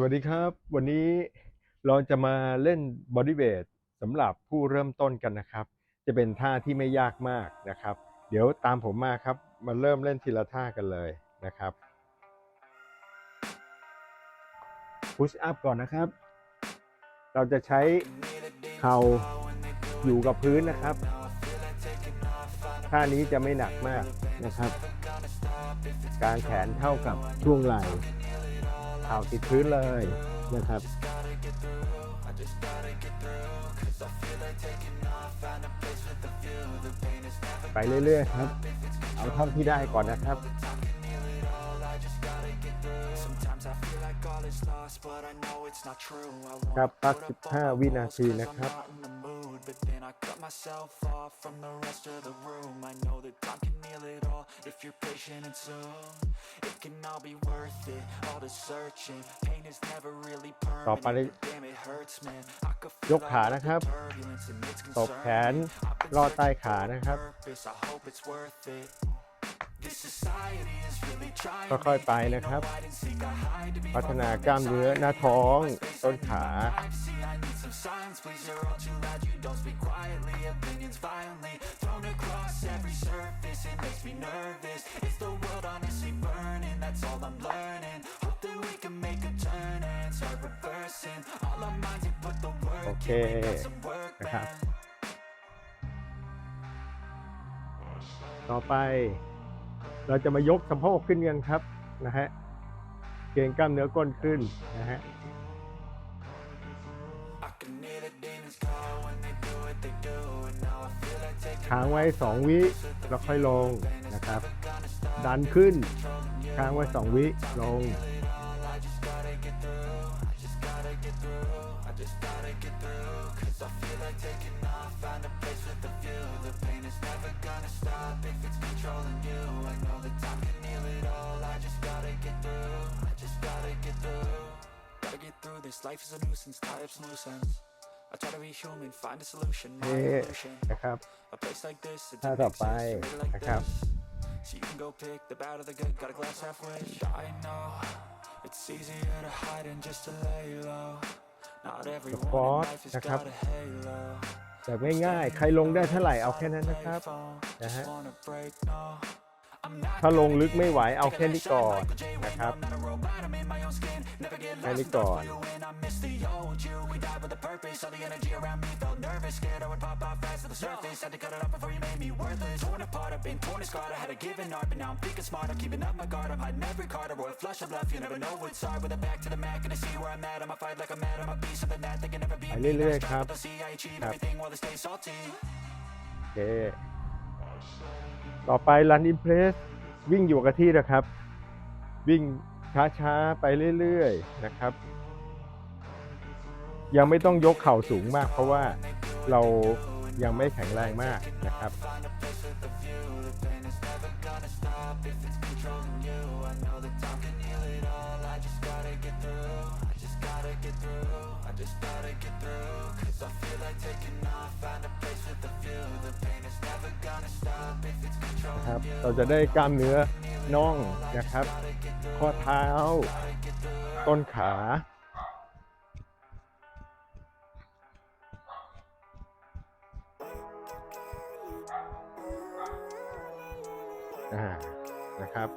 สวัสดีครับ วันนี้เราจะมาเล่นบอดี้เวทสำหรับผู้เริ่มต้นกันนะครับ จะเป็นท่าที่ไม่ยากมากนะครับ เดี๋ยวตามผมมาครับมาเริ่มเล่นทีละท่ากันเลยนะครับพุชอัพก่อนนะครับ เราจะใช้เข่าอยู่กับพื้นนะครับ ท่านี้จะไม่หนักมากนะครับ การแขนเท่ากับช่วงไหล่เข่าติดพื้นเลยนะครับ ไปเรื่อยๆครับ เอาเท่าที่ได้ก่อนนะครับครับพัก15วินาที นะ ครับ but then I cut myself off from the rest of the room. I know that time can heal it all if you're patient and soon. It can all be worth it, all the searching. Pain is never really permanent. Damn, it hurts, man. I could ยก ขา นะ ครับ turbulence and it's ตบแขน concerning. purpose, I hope it's worth it. ค่อยๆไปนะครับ พัฒนากล้ามเนื้อหน้าท้องต้นขาโอเคนะครับ ต่อไปเราจะมายกสะโพกขึ้นกันครับนะฮะเกรงกล้ามเนื้อก้นขึ้นนะฮะค้างไว้ 2 วิ แล้วค่อยลงนะครับดันขึ้น ค้างไว้ 2 วิลง I just gotta get through Cause I feel like taking off Find a place with a view The pain is never gonna stop If it's controlling you I know the time can heal it all I just gotta get through I just gotta get through Gotta get through this Life is a nuisance Tie up some loose ends I try to be human Find a solution My นี่ eh, evolution นะครับ A place like this It ท่า didn't ต่อ exist like this So you can go pick the bad or the good Got a glass halfway I know It's easier to hide and just to lay low สปอร์ตนะครับแต่ไม่ง่ายใครลงได้เท่าไหร่เอาแค่นั้นนะครับ นะฮะถ้าลงลึกไม่ไหว เอาแค่นี้ก่อนนะครับแค่นี้ก่อนไปเรื่อยๆครับครับโอเคต่อไป Run Impress วิ่งอยู่กับที่นะครับ วิ่งช้าๆ ไปเรื่อยๆนะครับ ยังไม่ต้องยกเข่าสูงมากเพราะว่าเรายังไม่แข็งแรงมากนะครับ I just gotta get through. I feel like taking off, find a place with a view. The pain is never gonna stop if it's นะครับ เราจะได้กล้ามเนื้อน่องนะครับ ข้อเท้า ต้นขาอ่านะครับ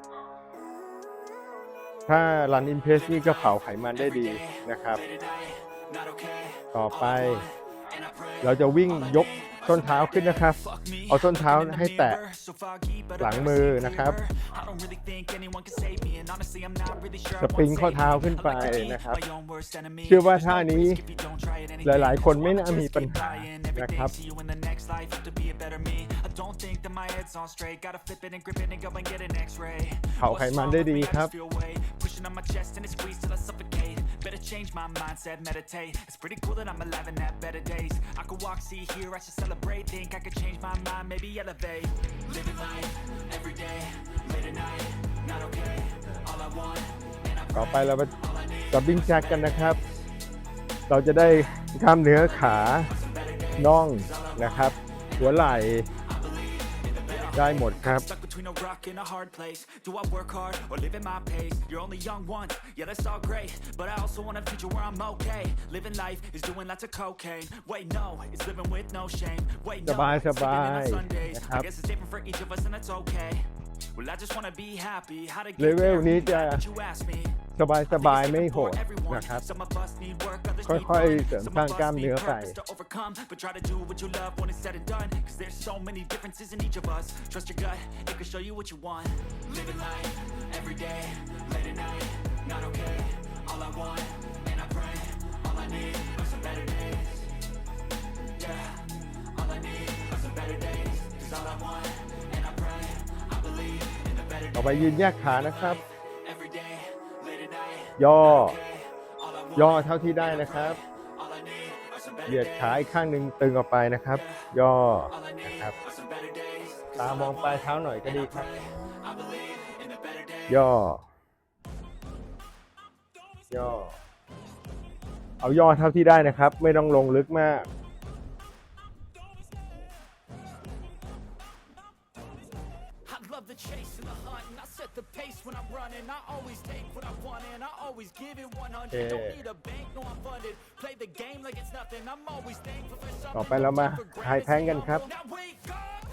ถ้ารันอิมเพสนี่ก็เผาไขมันได้ดีนะครับ controlled. ต่อไป เราจะวิ่งยกส้นเท้าขึ้นนะครับ เอาส้นเท้าให้แตะหลังมือนะครับสปริงข้อเท้าขึ้นไปนะครับ เชื่อว่าท่านี้หลายๆคนไม่น่ามีปัญหานะครับเผาไขมันได้ดีครับ Better change my mindset, meditate. It's pretty cool that I'm alive and have better days. I could walk, see, hear, I should celebrate. Think I could change my mind, maybe elevate. Living life, every day, late at night, not okay. All I want, and I ต่อไปเรามาจับบิ้งแจ็คกันนะครับ เราจะได้กล้ามเนื้อขาน่องนะครับ หัวไหล่ได้หมดครับ Stuck between a rock and a hard place. Do I work hard or live in my pace? You're only young once, yeah, that's all great. But I also want a future where I'm okay. Living life is doing lots of cocaine. Wait, no, it's living with no shame. Wait, no, สบาย it's living บา on Sundays. I guess it's different for each of us, and that's okay. เลเวลนี้จะสบายสบายไม่โหดนะครับ ค่อยๆเสริมสร้างกล้ามเนื้อไป All I want, and I pray, all I need are some better days. ต่อไปยืนแยกขานะครับ ย่อ ย่อเท่าที่ได้นะครับ เหยียดขาอีกข้างหนึ่งตึงออกไปนะครับ ย่อ นะครับตามองปลายเท้าหน่อยก็ดีครับ ย่อ ย่อ เอาย่อเท่าที่ได้นะครับ ไม่ต้องลงลึกมาก set the pace when I'm running. I always take what I want and I always give it 100. Don't need a bank, no I'm funded. Play the game like it's nothing. I'm always thankful for ต่อไปเรามาไฮแพงกันครับ Now wake up.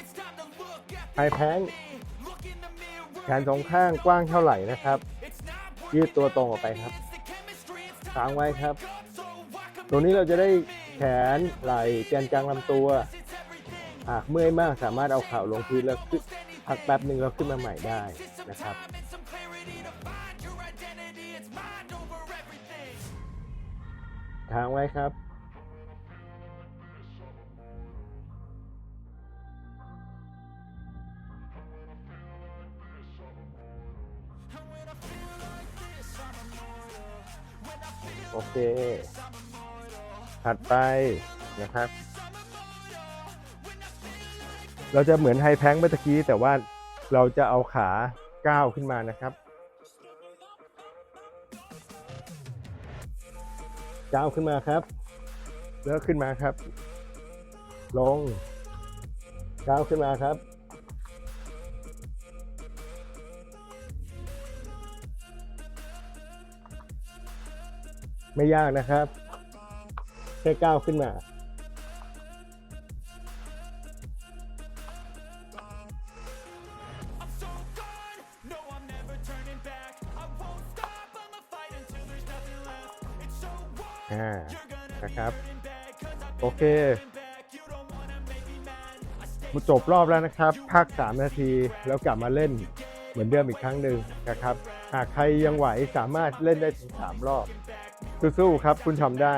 It's time to look at ไฮแพง me. Look in the mirror. แขนสองข้างกว้างเท่าไหร่นะครับ It's not working. ยืดตัวตรงออกไปครับ It's the chemistry. It's time ค้างไว้ครับ so I can ตรงนี้เราจะได้แขนไหล่แกนกลางลำตัว It's everything. หากเมื่อยมากสามารถเอาเข่าลงพื้นแล้วขึ้นพักแป๊บหนึ่งแล้วขึ้นมาใหม่ได้นะครับค้างไว้ครับ โอเคถัดไปนะครับเราจะเหมือนไฮแพงเมื่อกี้ แต่ว่าเราจะเอาขาก้าวขึ้นมานะครับก้าวขึ้นมาครับ แล้วขึ้นมาครับ ลงก้าวขึ้นมาครับ ไม่ยากนะครับแค่ก้าวขึ้นมาอ่านะครับ โอเคมาจบรอบแล้วนะครับพัก3นาทีแล้วกลับมาเล่นเหมือนเดิมอีกครั้งหนึ่งนะครับหากใครยังไหวสามารถเล่นได้ถึง3รอบ สู้ๆครับคุณทำได้